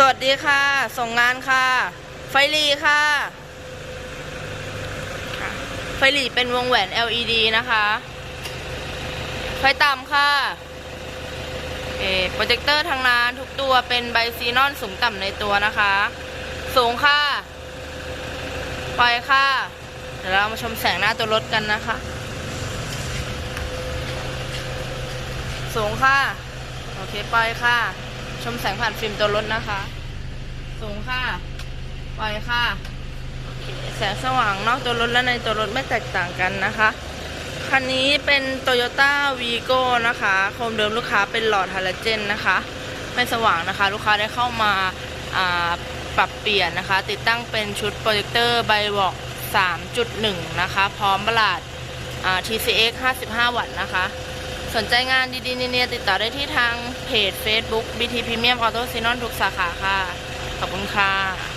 สวัสดีค่ะ ส่งงานค่ะ ไฟรีค่ะ ไฟรีเป็นวงแหวน LED นะคะ ไฟต่ำค่ะเอโปรเจคเตอร์ทางนานทุกตัวเป็นไบซีนอนสูงต่ำในตัวนะคะ สูงค่ะ ปล่อยค่ะ เดี๋ยวเรามาชมแสงหน้าตัวรถกันนะคะ สูงค่ะ โอเค ปล่อยค่ะ ชมแสงผ่านฟิล์มตัวรถนะคะ สูงค่ะปล่อยค่ะ แสงสว่างนอกตัวรถและในตัวรถไม่แตกต่างกันนะคะ คันนี้เป็น Toyota Vigo นะคะ โคมเดิมลูกค้าเป็นหลอดฮาโลเจนนะคะ ไม่สว่างนะคะ ลูกค้าได้เข้ามาาปรับเปลี่ยนนะคะ ติดตั้งเป็นชุดโปรเจคเตอร์ไบวอก3.1 นะคะ พร้อมบลาด TCX 55 วัตต์นะคะ สนใจงานดีๆเนียๆติดต่อได้ที่ทางเพจ Facebook BT Premium Auto Sinon ทุกสาขาค่ะ ขอบคุณค่ะ